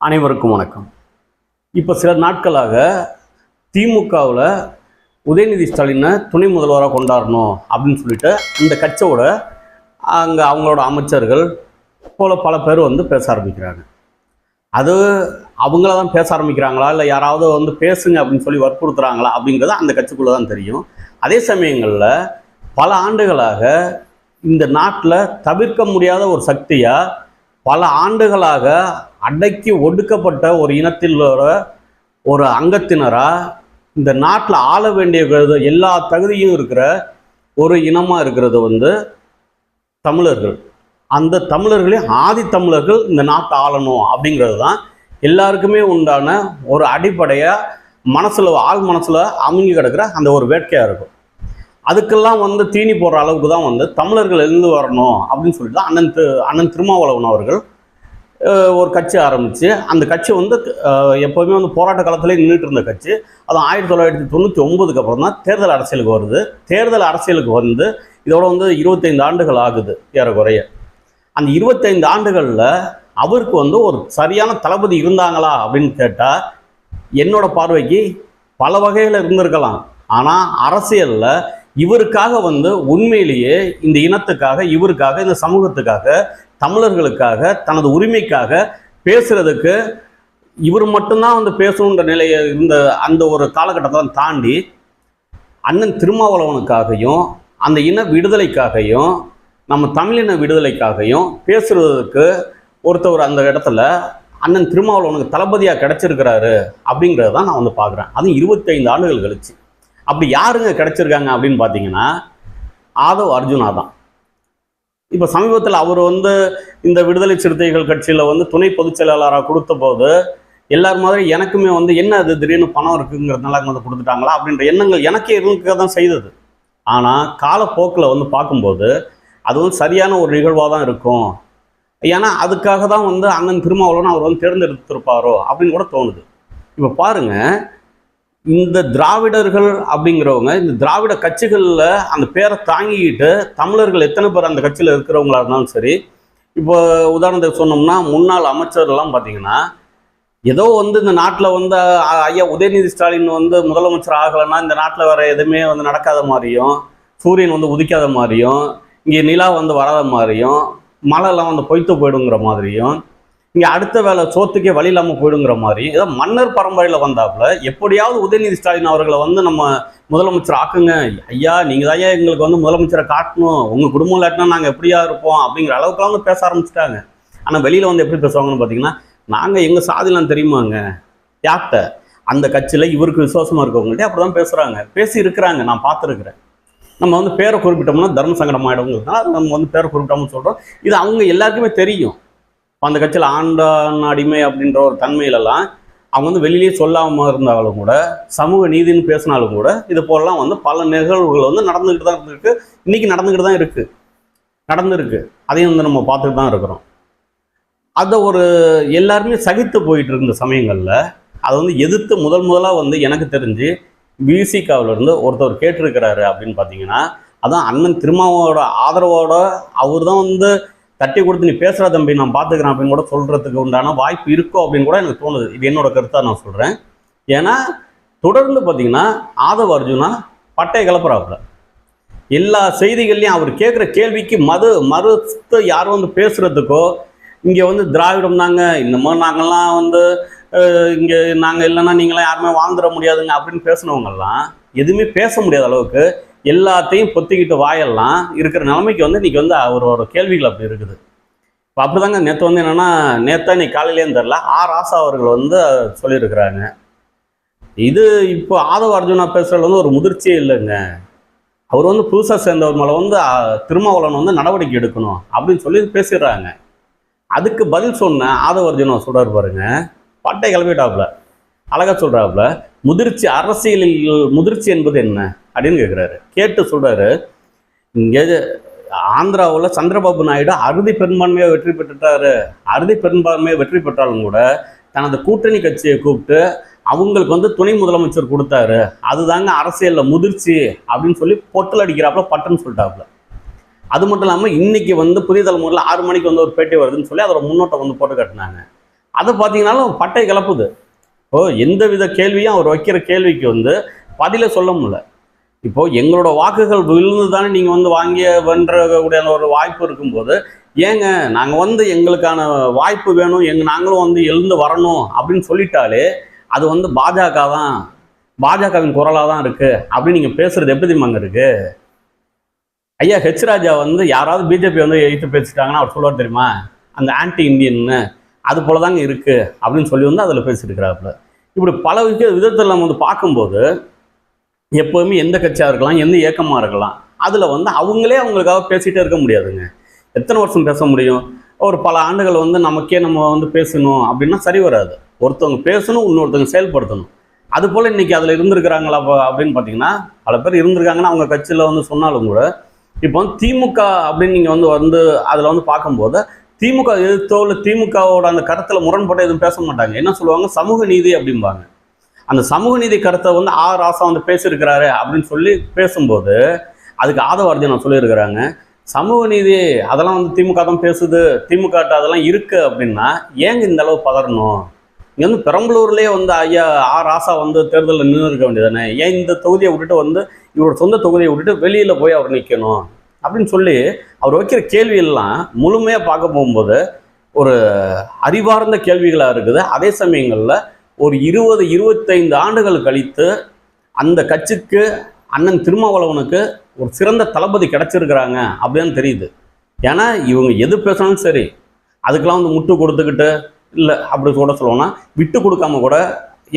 அனைவருக்கும் வணக்கம். இப்போ சில நாட்களாக திமுகவில் உதயநிதி ஸ்டாலினை துணை முதல்வராக கொண்டாடணும் அப்படின்னு சொல்லிட்டு இந்த கட்சியோட அங்கே அவங்களோட அமைச்சர்கள் போல பல பேர் வந்து பேச ஆரம்பிக்கிறாங்க. அது அவங்கள தான் பேச ஆரம்பிக்கிறாங்களா? இல்லை யாராவது வந்து பேசுங்க அப்படின்னு சொல்லி வற்புறுத்துறாங்களா? அப்படிங்கிறது அந்த கட்சிக்குள்ளே தான் தெரியும். அதே சமயங்களில் பல ஆண்டுகளாக இந்த நாட்டில் தவிர்க்க முடியாத ஒரு சக்தியாக பல ஆண்டுகளாக அடக்கி ஒடுக்கப்பட்ட ஒரு இனத்தில் உள்ள ஒரு அங்கத்தினராக இந்த நாட்டில் ஆள வேண்டிய எல்லா தகுதியும் இருக்கிற ஒரு இனமாக இருக்கிறது வந்து தமிழர்கள். அந்த தமிழர்களே ஆதி தமிழர்கள் இந்த நாட்டை ஆளணும் அப்படிங்கிறது தான் எல்லாருக்குமே உண்டான ஒரு அடிப்படையாக மனசில் ஆள் மனசில் அமுங்கி கிடக்கிற அந்த ஒரு வேட்கையாக இருக்கும். அதுக்கெல்லாம் வந்து தீனி போடுற அளவுக்கு தான் வந்து தமிழர்கள் எழுந்து வரணும் அப்படின்னு சொல்லிட்டு தான் அண்ணன் திரு அண்ணன் திருமாவளவன் அவர்கள் ஒரு கட்சி ஆரம்பித்து அந்த கட்சி வந்து எப்போவுமே வந்து போராட்ட காலத்திலே நின்றுட்டு இருந்த கட்சி. அது ஆயிரத்தி தொள்ளாயிரத்தி தொண்ணூற்றி ஒன்பதுக்கு அப்புறம் தான் தேர்தல் அரசியலுக்கு வருது. தேர்தல் அரசியலுக்கு வந்து இதோட வந்து இருபத்தைந்து ஆண்டுகள் ஆகுது ஏறக்குறைய. அந்த இருபத்தைந்து ஆண்டுகளில் அவருக்கு வந்து ஒரு சரியான தளபதி இருந்தாங்களா அப்படின்னு கேட்டால் என்னோட பார்வைக்கு பல வகையில் இருந்திருக்கலாம். ஆனால் அரசியலில் இவருக்காக வந்து உண்மையிலேயே இந்த இனத்துக்காக இவருக்காக இந்த சமூகத்துக்காக தமிழர்களுக்காக தனது உரிமைக்காக பேசுறதுக்கு இவர் மட்டும்தான் வந்து பேசணுன்ற நிலையை இருந்த அந்த ஒரு காலகட்டத்தை தாண்டி அண்ணன் திருமாவளவனுக்காகவும் அந்த இன விடுதலைக்காகவும் நம்ம தமிழின விடுதலைக்காகவும் பேசுறதுக்கு ஒருத்தவர் அந்த இடத்துல அண்ணன் திருமாவளவனுக்கு தளபதியாக கிடைச்சிருக்கிறாரு அப்படிங்கிறத தான் நான் வந்து பார்க்குறேன். அதுவும் இருபத்தைந்து ஆண்டுகள் கழிச்சு. அப்படி யாருங்க கிடைச்சிருக்காங்க அப்படின்னு பார்த்தீங்கன்னா ஆதவ் அர்ஜுனா தான். இப்போ சமீபத்தில் அவர் வந்து இந்த விடுதலை சிறுத்தைகள் கட்சியில் வந்து துணை பொதுச் செயலாளராக கொடுத்த போது எல்லார் மாதிரி எனக்குமே வந்து என்ன அது திடீர்னு பணம் இருக்குங்கிறதுனால அங்கே வந்து கொடுத்துட்டாங்களா? அப்படின்ற எண்ணங்கள் எனக்கே இருக்க தான் செய்தது. ஆனால் காலப்போக்கில் வந்து பார்க்கும்போது அது வந்து சரியான ஒரு நிகழ்வாக தான் இருக்கும். ஏன்னா அதுக்காக தான் வந்து அண்ணன் திருமாவளவன் அவர் வந்து தேர்ந்தெடுத்திருப்பாரோ அப்படின்னு கூட தோணுது. இப்போ பாருங்க இந்த திராவிடர்கள் அப்படிங்கிறவங்க இந்த திராவிட கட்சிகளில் அந்த பேரை தாங்கிக்கிட்டு தமிழர்கள் எத்தனை பேர் அந்த கட்சியில் இருக்கிறவங்களா இருந்தாலும் சரி இப்போ உதாரணத்துக்கு சொன்னோம்னா முன்னாள் அமைச்சர்லாம் பார்த்தீங்கன்னா ஏதோ வந்து இந்த நாட்டில் வந்து ஐயா உதயநிதி ஸ்டாலின் வந்து முதலமைச்சர் ஆகலைன்னா இந்த நாட்டில் வேற எதுவுமே வந்து நடக்காத மாதிரியும் சூரியன் வந்து உதிக்காத மாதிரியும் இங்கே நிலா வந்து வராத மாதிரியும் மழைலாம் வந்து பொய்த்து போயிடுங்கிற மாதிரியும் இங்கே அடுத்த வேலை சோத்துக்கே வழி இல்லாமல் போயிடுங்கிற மாதிரி ஏதோ மன்னர் பரம்பரையில் வந்தாப்புல எப்படியாவது உதயநிதி ஸ்டாலின் அவர்களை வந்து நம்ம முதலமைச்சர் ஆக்குங்க. ஐயா நீங்கள் தான் ஐயா எங்களுக்கு வந்து முதலமைச்சரை காட்டணும்? உங்கள் குடும்பம் இல்லாட்டினா நாங்கள் எப்படியா இருப்போம்? அப்படிங்கிற அளவுக்குலாம் வந்து பேச ஆரம்பிச்சிட்டாங்க. ஆனால் வெளியில் வந்து எப்படி பேசுவாங்கன்னு பார்த்தீங்கன்னா நாங்கள் எங்கள் சாதிலாம் தெரியுமாங்க? யார்கிட்ட? அந்த கட்சியில் இவருக்கு விசுவாசமாக இருக்கவங்கள்ட்ட அப்படி தான் பேசுகிறாங்க பேசி இருக்கிறாங்க. நான் பார்த்துருக்குறேன். நம்ம வந்து பேரை குறிப்பிட்டோம்னா தர்ம சங்கடம் ஆகிடுங்கிறதுனால நம்ம வந்து பேரை குறிப்பிட்டோம்னு சொல்கிறோம் இது அவங்க எல்லாருக்குமே தெரியும். அந்த கட்சியில் ஆண்டான் அடிமை அப்படின்ற ஒரு தன்மையிலலாம் அவங்க வந்து வெளியிலேயே சொல்லாமல் இருந்தாலும் கூட சமூக நீதின்னு பேசினாலும் கூட இது போலலாம் வந்து பல நிகழ்வுகள் வந்து நடந்துக்கிட்டு தான் இருந்திருக்கு இன்னைக்கு நடந்துக்கிட்டு தான் இருக்குது நடந்திருக்கு. அதையும் வந்து நம்ம பார்த்துட்டு தான் இருக்கிறோம். அதை ஒரு எல்லாருமே சகித்து போயிட்டு இருந்த சமயங்களில் அதை வந்து எதிர்த்து முதல் முதலாக வந்து எனக்கு தெரிஞ்சு பிசிகாவிலிருந்து ஒருத்தர் கேட்டிருக்கிறாரு அப்படின்னு பார்த்தீங்கன்னா அதான் அண்ணன் திருமாவோட ஆதரவோட அவர் தான் வந்து தட்டி கொடுத்து நீ பேசுகிற தம்பி நான் பார்த்துக்கிறேன் அப்படின்னு கூட சொல்கிறதுக்கு உண்டான வாய்ப்பு இருக்கோ அப்படின்னு கூட எனக்கு தோணுது. இது என்னோட கருத்தாக நான் சொல்கிறேன் ஏன்னா தொடர்ந்து பார்த்தீங்கன்னா ஆதவ அர்ஜுனா பட்டை கிளப்புறாப்புல எல்லா செய்திகள்லையும் அவர் கேட்குற கேள்விக்கு மது மறுத்து யாரும் வந்து பேசுகிறதுக்கோ இங்கே வந்து திராவிடம் தாங்க இந்த மாதிரி நாங்கள்லாம் வந்து இங்கே நாங்கள் இல்லைன்னா நீங்களாம் யாருமே வாழ்ந்துட முடியாதுங்க அப்படின்னு பேசினவங்கெல்லாம் எதுவுமே பேச முடியாத அளவுக்கு எல்லாத்தையும் பொத்திக்கிட்டு வாயெல்லாம் இருக்கிற நிலைமைக்கு வந்து இன்னைக்கு வந்து அவரோட கேள்விகள் அப்படி இருக்குது. இப்போ அப்படிதாங்க நேற்று வந்து என்னென்னா நேற்றா இன்னைக்கு காலையிலேன்னு தெரில ஆர் ஆசா அவர்கள் வந்து சொல்லியிருக்கிறாங்க. இது இப்போ ஆதவ அர்ஜுனா பேசுகிறது வந்து ஒரு முதிர்ச்சியே இல்லைங்க. அவர் வந்து புதுசாக சேர்ந்தவர் மேலே வந்து திருமாவளவன் வந்து நடவடிக்கை எடுக்கணும் அப்படின்னு சொல்லி பேசிடுறாங்க. அதுக்கு பதில் சொன்ன ஆதவ அர்ஜுனா சொல்கிறார் பாருங்கள் பட்டை கிளம்பிட்டாப்புல அழகா சொல்றாப்புல முதிர்ச்சி அரசியலில் முதிர்ச்சி என்பது என்ன? அப்படின்னு கேட்குறாரு கேட்டு சொல்றாரு இங்கே ஆந்திராவில் சந்திரபாபு நாயுடு அறுதி பெரும்பான்மையாக வெற்றி பெற்றுட்டாரு. அறுதி பெரும்பான்மையாக வெற்றி பெற்றாலும் கூட தனது கூட்டணி கட்சியை கூப்பிட்டு அவங்களுக்கு வந்து துணை முதலமைச்சர் கொடுத்தாரு. அதுதாங்க அரசியலில் முதிர்ச்சி அப்படின்னு சொல்லி பொட்டல் அடிக்கிறாப்புல பட்டுன்னு சொல்லிட்டாப்புல. அது மட்டும் இல்லாமல் இன்னைக்கு வந்து புதிய தலைமுறையில் ஆறு மணிக்கு வந்து ஒரு பேட்டி வருதுன்னு சொல்லி அதோட முன்னோட்டம் வந்து போட்டு கட்டினாங்க. அதை பார்த்தீங்கன்னாலும் பட்டை கிளப்புது ஓ எந்த வித கேள்வியும் அவர் வைக்கிற கேள்விக்கு வந்து பதில சொல்ல முடியல. இப்போ எங்களோட வாக்குகள் விழுந்து தானே நீங்கள் வந்து வாங்கிய வென்றக்கூடிய அந்த ஒரு வாய்ப்பு இருக்கும்போது ஏங்க நாங்கள் வந்து எங்களுக்கான வாய்ப்பு வேணும் எங்க நாங்களும் வந்து எழுந்து வரணும் அப்படின்னு சொல்லிட்டாலே அது வந்து பாஜக தான் பாஜகவின் குரலாக தான் இருக்குது அப்படின்னு நீங்கள் பேசுகிறது எப்படி தெரியுமாங்க இருக்கு? ஐயா ஹெச் ராஜா வந்து யாராவது பிஜேபி வந்து எதிர்த்து பேசிட்டாங்கன்னா அவர் சொல்லுவார் தெரியுமா? அந்த ஆன்டி இந்தியன்னு அது போல தாங்க இருக்குது அப்படின்னு சொல்லி வந்து அதில் பேசியிருக்கிறாப்புல இப்படி பல வித விதத்தில் நம்ம வந்து பார்க்கும்போது எப்போவுமே எந்த கட்சியாக இருக்கலாம் எந்த இயக்கமாக இருக்கலாம் அதில் வந்து அவங்களே அவங்களுக்காக பேசிகிட்டே இருக்க முடியாதுங்க. எத்தனை வருஷம் பேச முடியும்? ஒரு பல ஆண்டுகள் வந்து நமக்கே நம்ம வந்து பேசணும் அப்படின்னா சரி வராது. ஒருத்தவங்க பேசணும் இன்னொருத்தவங்க செயல்படுத்தணும். அது போல் இன்னைக்கு அதில் இருந்திருக்கிறாங்களா அப்படின்னு பார்த்தீங்கன்னா பல பேர் இருந்திருக்காங்கன்னா அவங்க கட்சியில் வந்து சொன்னாலும் கூட இப்போ வந்து திமுக அப்படின்னு நீங்கள் வந்து வந்து அதில் வந்து பார்க்கும்போது திமுக எதிர்த்தோ இல்லை திமுகவோட அந்த கருத்தில் முரண்பட்டு எதுவும் பேச மாட்டாங்க. என்ன சொல்லுவாங்க? சமூக நீதி அப்படிம்பாங்க. அந்த சமூக நீதி கருத்தை வந்து ஆ ராசா வந்து பேசியிருக்கிறாரு அப்படின்னு சொல்லி பேசும்போது அதுக்கு ஆதவார்ஜன் சொல்லியிருக்கிறாங்க. சமூக நீதி அதெல்லாம் வந்து திமுக தான் பேசுது. திமுக அதெல்லாம் இருக்கு அப்படின்னா ஏங்க இந்த அளவு பதறணும்? இங்கே வந்து பெரம்பலூர்லேயே வந்து ஐயா ஆ ராசா வந்து தேர்தலில் நின்று இருக்க வேண்டியதானே ஏன் இந்த தொகுதியை விட்டுட்டு வந்து இவரோட சொந்த தொகுதியை விட்டுட்டு வெளியில் போய் அவர் நிற்கணும் அப்படின்னு சொல்லி அவர் வைக்கிற கேள்வி எல்லாம் முழுமையாக பார்க்க போகும்போது ஒரு அறிவார்ந்த கேள்விகளாக இருக்குது. அதே சமயங்களில் ஒரு இருபது இருபத்தைந்து ஆண்டுகள் கழித்து அந்த கட்சிக்கு அண்ணன் திருமாவளவனுக்கு ஒரு சிறந்த தளபதி கிடச்சிருக்கிறாங்க அப்படின்னு தெரியுது. ஏன்னா இவங்க எது பேசினாலும் சரி அதுக்கெல்லாம் வந்து முட்டு கொடுத்துக்கிட்டு இல்லை அப்படி கூட சொல்லணும்னா விட்டு கொடுக்காம கூட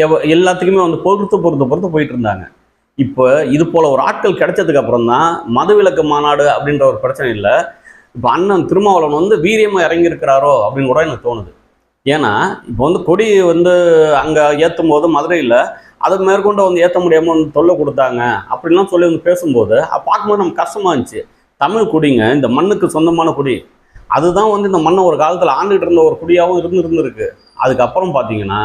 எவ எல்லாத்துக்குமே வந்து பொறுத்து பொறுத்து பொறுத்து போயிட்டு இருந்தாங்க. இப்போ இது போல் ஒரு ஆட்கள் கிடைச்சதுக்கு அப்புறம் தான் மதுவிலக்கு மாநாடு அப்படின்ற ஒரு பிரச்சனை இல்லை. இப்போ அண்ணன் திருமாவளவன் வந்து வீரியமாக இறங்கியிருக்கிறாரோ அப்படின்னு கூட எனக்கு தோணுது. ஏன்னா இப்போ வந்து கொடி வந்து அங்கே ஏற்றும் போது மதுரையில் அதை மேற்கொண்டு வந்து ஏற்ற முடியாமல் வந்து தொல்லை கொடுத்தாங்க அப்படின்லாம் சொல்லி வந்து பேசும்போது அதை பார்க்கும்போது நமக்கு கஷ்டமாக இருந்துச்சு. தமிழ் குடிங்க இந்த மண்ணுக்கு சொந்தமான குடி. அதுதான் வந்து இந்த மண்ணை ஒரு காலத்தில் ஆண்டுகிட்டு இருந்த ஒரு குடியாகவும் இருந்து இருந்திருக்கு. அதுக்கப்புறம் பார்த்தீங்கன்னா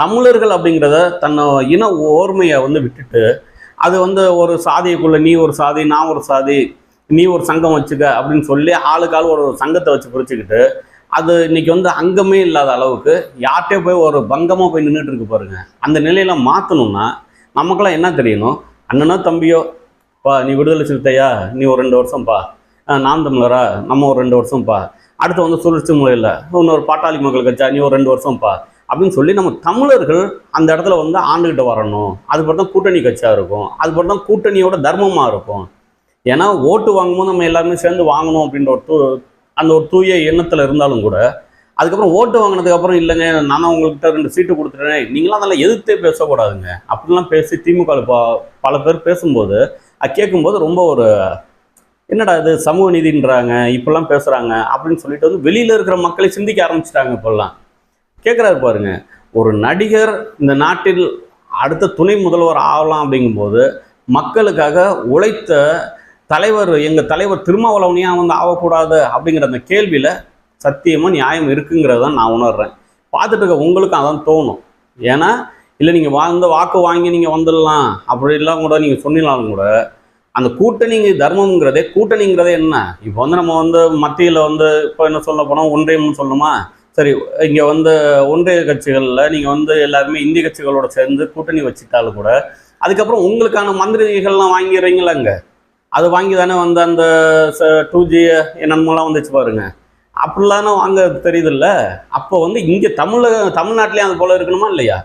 தமிழர்கள் அப்படிங்கிறத தன்னை இன ஓர்மையை வந்து விட்டுட்டு அது வந்து ஒரு சாதிக்குள்ள நீ ஒரு சாதி நான் ஒரு சாதி நீ ஒரு சங்கம் வச்சுக்க அப்படின்னு சொல்லி ஆளுக்கு ஆள் ஒரு சங்கத்தை வச்சு பிரிச்சுக்கிட்டு அது இன்னைக்கு வந்து அங்கமே இல்லாத அளவுக்கு யார்கிட்டே போய் ஒரு பங்கமாக போய் நின்றுட்டு இருக்கு பாருங்க. அந்த நிலையில மாற்றணும்னா நமக்கெல்லாம் என்ன தெரியணும்? அண்ணனோ தம்பியோ பா நீ விடுதலை சிறுத்தையா? நீ ஒரு ரெண்டு வருஷம்ப்பா அஹ் நாம் தமிழரா? நம்ம ஒரு ரெண்டு வருஷம்ப்பா அடுத்து வந்து சுழற்சி முறையில் இன்னொரு பாட்டாளி மக்கள் கட்சா? நீ ஒரு ரெண்டு வருஷம்ப்பா அப்படின்னு சொல்லி நம்ம தமிழர்கள் அந்த இடத்துல வந்து ஆண்டுகிட்ட வரணும். அது தான் கூட்டணி கட்சியாக இருக்கும். அது தான் கூட்டணியோட தர்மமாக இருக்கும். ஏன்னா ஓட்டு வாங்கும்போது நம்ம எல்லாருமே சேர்ந்து வாங்கணும் அப்படின்ற ஒரு தூ அந்த ஒரு தூய எண்ணத்தில் இருந்தாலும் கூட அதுக்கப்புறம் ஓட்டு வாங்கினதுக்கப்புறம் இல்லைங்க நான் உங்கள்கிட்ட ரெண்டு சீட்டு கொடுத்துட்டேன் நீங்களாம் அதெல்லாம் எதிர்த்தே பேசக்கூடாதுங்க. அப்படிலாம் பேசி திமுக பல பேர் பேசும்போது அது கேட்கும்போது ரொம்ப ஒரு என்னடா இது சமூக நீதின்றாங்க இப்படிலாம் பேசுகிறாங்க அப்படின்னு சொல்லிட்டு வந்து வெளியில் இருக்கிற மக்களை சிந்திக்க ஆரம்பிச்சிட்டாங்க இப்போல்லாம். கேட்குறாரு பாருங்க. ஒரு நடிகர் இந்த நாட்டில் அடுத்த துணை முதல்வர் ஆகலாம் அப்படிங்கும்போது மக்களுக்காக உழைத்த தலைவர் எங்கள் தலைவர் திருமாவளவனியாக வந்து ஆகக்கூடாது அப்படிங்கிற அந்த கேள்வியில் சத்தியமாக நியாயம் இருக்குங்கிறத நான் உணர்றேன். பார்த்துட்டு இருக்க உங்களுக்கும் அதான் தோணும். ஏன்னா இல்லை நீங்கள் வாழ்ந்த வாக்கு வாங்கி நீங்கள் வந்துடலாம் அப்படிலாம் கூட நீங்கள் சொன்னீங்களாலும் கூட அந்த கூட்டணிங்க தர்மம்ங்கிறதே கூட்டணிங்கிறதே என்ன? இப்போ வந்து நம்ம வந்து மத்தியில் வந்து இப்போ என்ன சொல்ல போனால் ஒன்றியம்னு சொல்லணுமா? சரி இங்கே வந்து ஒன்றிய கட்சிகளில் நீங்கள் வந்து எல்லாருமே இந்திய கட்சிகளோட சேர்ந்து கூட்டணி வச்சுட்டாலும் கூட அதுக்கப்புறம் உங்களுக்கான மந்திரிகள்லாம் வாங்கிடுறீங்களாங்க அது வாங்கி தானே வந்து அந்த டூ ஜி என்னென்னலாம் வந்துச்சு பாருங்க. அப்படிலாம் வாங்க தெரியுதுல்ல. அப்போ வந்து இங்கே தமிழக தமிழ்நாட்டிலேயும் அது போல் இருக்கணுமா இல்லையா?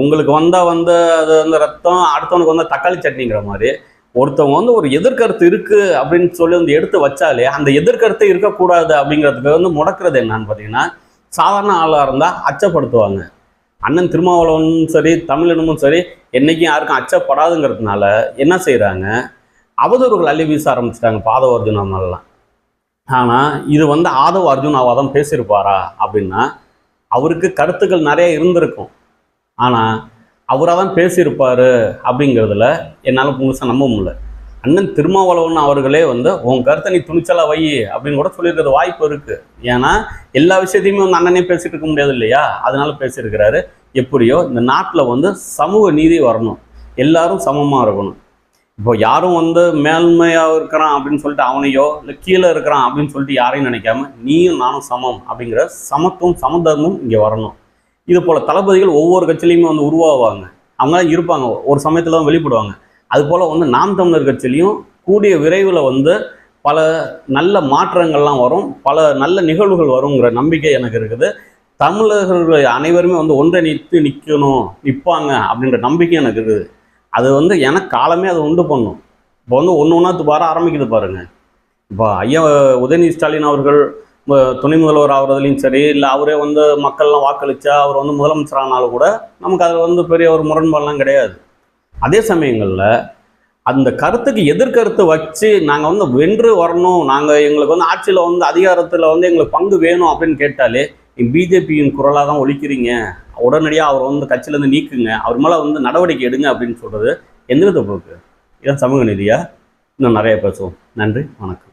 உங்களுக்கு வந்தால் வந்து அது வந்து ரத்தம் அடுத்தவனுக்கு வந்தால் தக்காளி சட்னிங்கிற மாதிரி. ஒருத்தவங்க வந்து ஒரு எதிர்கருத்து இருக்கு அப்படின்னு சொல்லி வந்து எடுத்து வச்சாலே அந்த எதிர்கருத்து இருக்கக்கூடாது அப்படிங்கிறதுக்கு வந்து முடக்கிறது என்னன்னு பார்த்தீங்கன்னா சாதாரண ஆளாக இருந்தால் அச்சப்படுத்துவாங்க. அண்ணன் திருமாவளவனும் சரி தமிழனமும் சரி என்றைக்கும் யாருக்கும் அச்சப்படாதுங்கிறதுனால என்ன செய்கிறாங்க அவதூறுகள் அள்ளி வீச ஆரம்பிச்சிட்டாங்க பாதவ அர்ஜுனா ஆனால் இது வந்து ஆதவ அர்ஜுனாவாக தான் பேசியிருப்பாரா அப்படின்னா அவருக்கு கருத்துக்கள் நிறைய இருந்திருக்கும். ஆனால் அவராக தான் பேசியிருப்பாரு அப்படிங்கிறதுல என்னால் முழுசாக நம்ப முடியல. அண்ணன் திருமாவளவன் அவர்களே வந்து உன் கருத்தை நீ துணிச்சலாக வை அப்படின்னு கூட சொல்லியிருக்கிறது வாய்ப்பு இருக்குது ஏன்னா எல்லா விஷயத்தையுமே வந்து அண்ணனே பேசிகிட்டு இருக்க முடியாது இல்லையா? அதனால பேசியிருக்கிறாரு. எப்படியோ இந்த நாட்டில் வந்து சமூக நீதி வரணும். எல்லாரும் சமமாக இருக்கணும். இப்போ யாரும் வந்து மேல்மையாக இருக்கிறான் அப்படின்னு சொல்லிட்டு அவனையோ இல்லை கீழே இருக்கிறான் அப்படின்னு சொல்லிட்டு யாரையும் நினைக்காம நீயும் நானும் சமம் அப்படிங்கிற சமத்துவம் சமதர்மம் இங்கே வரணும். இது போல் தளபதிகள் ஒவ்வொரு கட்சியிலையுமே வந்து உருவாவாங்க. அவங்களாம் இருப்பாங்க. ஒரு சமயத்தில் தான் வெளிப்படுவாங்க. அது போல் வந்து நாம் தமிழர் கட்சியிலையும் கூடிய விரைவில் வந்து பல நல்ல மாற்றங்கள்லாம் வரும். பல நல்ல நிகழ்வுகள் வருங்கிற நம்பிக்கை எனக்கு இருக்குது. தமிழர்கள் அனைவருமே வந்து ஒன்றிணைத்து நிற்கணும் நிற்பாங்க அப்படின்ற நம்பிக்கை எனக்கு இருக்குது. அது வந்து எனக்கு காலமே அது உண்டு பண்ணும். இப்போ வந்து ஒன்று ஒன்றாத்து வர ஆரம்பிக்குது பாருங்கள் இப்போ ஐயா உதயநிதி ஸ்டாலின் அவர்கள் துணை முதல்வர் ஆகுறதுலையும் சரி இல்லை அவரே வந்து மக்கள்லாம் வாக்களித்தா அவர் வந்து முதலமைச்சர் ஆனாலும் கூட நமக்கு அதில் வந்து பெரிய ஒரு முரண்பாடெலாம் கிடையாது. அதே சமயங்களில் அந்த கருத்துக்கு எதிர்கருத்து வச்சு நாங்கள் வந்து வென்று வரணும் நாங்கள் எங்களுக்கு வந்து ஆட்சியில் வந்து அதிகாரத்தில் வந்து எங்களுக்கு பங்கு வேணும் அப்படின்னு கேட்டாலே பிஜேபியின் குரலாக தான் ஒழிக்கிறீங்க. உடனடியாக அவர் வந்து கட்சியிலேருந்து நீக்குங்க. அவர் மேலே வந்து நடவடிக்கை எடுங்க அப்படின்னு சொல்கிறது எந்த வித போக்கு இதான் சமூக நீதியா? இன்னும் நிறைய பேசுவோம். நன்றி. வணக்கம்.